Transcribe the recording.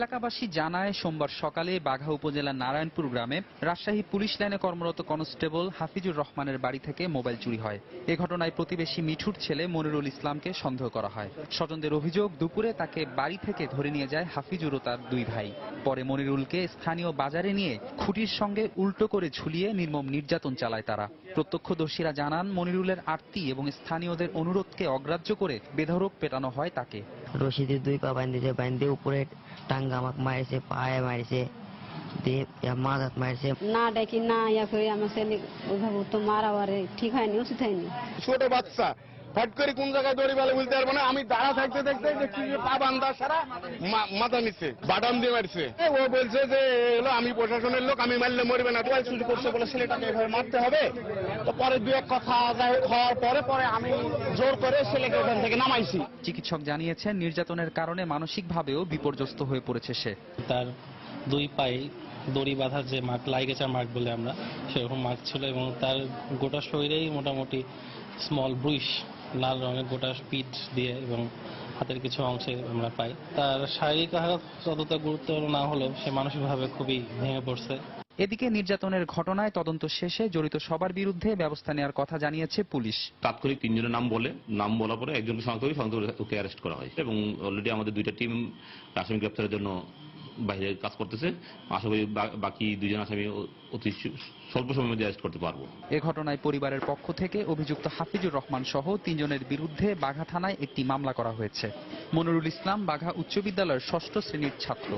এলাকাবাসী জানায়, সোমবার সকালে বাঘা উপজেলার নারায়ণপুর গ্রামে রাজশাহী পুলিশ লাইনে কর্মরত কনস্টেবল হাফিজুর রহমানের বাড়ি থেকে মোবাইল চুরি হয়। এ ঘটনায় প্রতিবেশী মিঠুর ছেলে মনিরুল ইসলামকে সন্দেহ করা হয়। স্বজনদের অভিযোগ, দুপুরে তাকে বাড়ি থেকে ধরে নিয়ে যায় হাফিজুর ও তার দুই ভাই। পরে মনিরুলকে স্থানীয় বাজারে নিয়ে খুঁটির সঙ্গে উল্টো করে ঝুলিয়ে নির্মম নির্যাতন চালায় তারা। প্রত্যক্ষদর্শীরা জানান, মনিরুলের আরতি এবং স্থানীয়দের অনুরোধকে অগ্রাহ্য করে বেধড়ক পেটানো হয় তাকে। রশিদে দুই পা বান্ধিছে বান্ধে উপরে টাঙ্গা আমাক মারিছে পায়ে মারিছে দিয়ে ইয়া মাথাত মারিছে। না ডাকি না ইয়া করে আমার ছেলে ওইভাবে তো মারা বারে ঠিক হয়নি উচিত হয়নি। ছোট বাচ্চা। ফট করে কোন জায়গায় দড়ি বেলা বলতে পারব না। আমি দাঁড়া থাকতে থাকতে দেখছি যে পা বান্ধা সারা মাথা নিচ্ছে বাটাম দিয়ে মারছে। ও বলছে যে এলো আমি প্রশাসনের লোক আমি মারলে মরবে না তোমার চুরি করছে বলে ছেলেটাকে এভাবে মারতে হবে। তো পরে দু এক কথা যাই হওয়ার পরে পরে আমি জোর করে ছেলেকে ওখান থেকে নামাইছি। চিকিৎসক জানিয়েছেন নির্যাতনের কারণে মানসিকভাবেও বিপর্যস্ত হয়ে পড়েছে সে। তার দুই পায়ে দড়ি বাঁধার যে মার্ক লাইগেচার মার্ক বলে আমরা সেরকম মার্ক ছিল এবং তার গোটা শরীরেই মোটামুটি স্মল ব্রুইশ লাল রঙের গোটা পিঠ দিয়ে এবং হাতের কিছু অংশে আমরা পাই। তার শারীরিক আঘাত যতটা গুরুত্ব না হলেও সে মানসিকভাবে খুবই ভেঙে পড়ছে। এদিকে নির্যাতনের ঘটনায় তদন্ত শেষে জড়িত সবার বিরুদ্ধে ব্যবস্থা নেওয়ার কথা জানিয়েছে পুলিশ। তাৎক্ষণিক তিনজনের নাম বলে নাম বলার পরে একজনকে শনাক্ত করে শনাক্ত করে ওকে অ্যারেস্ট করা হয়। এবং অলরেডি আমাদের দুইটা টিম আসামি গ্রেপ্তারের জন্য বাইরে কাজ করতেছে। আশা করি বাকি দুজন আসামি অতি স্বল্প সময়ের মধ্যে অ্যারেস্ট করতে পারব। এ ঘটনায় পরিবারের পক্ষ থেকে অভিযুক্ত হাফিজুর রহমান সহ তিনজনের বিরুদ্ধে বাঘা থানায় একটি মামলা করা হয়েছে। মনিরুল ইসলাম বাঘা উচ্চ বিদ্যালয়ের ষষ্ঠ শ্রেণির ছাত্র।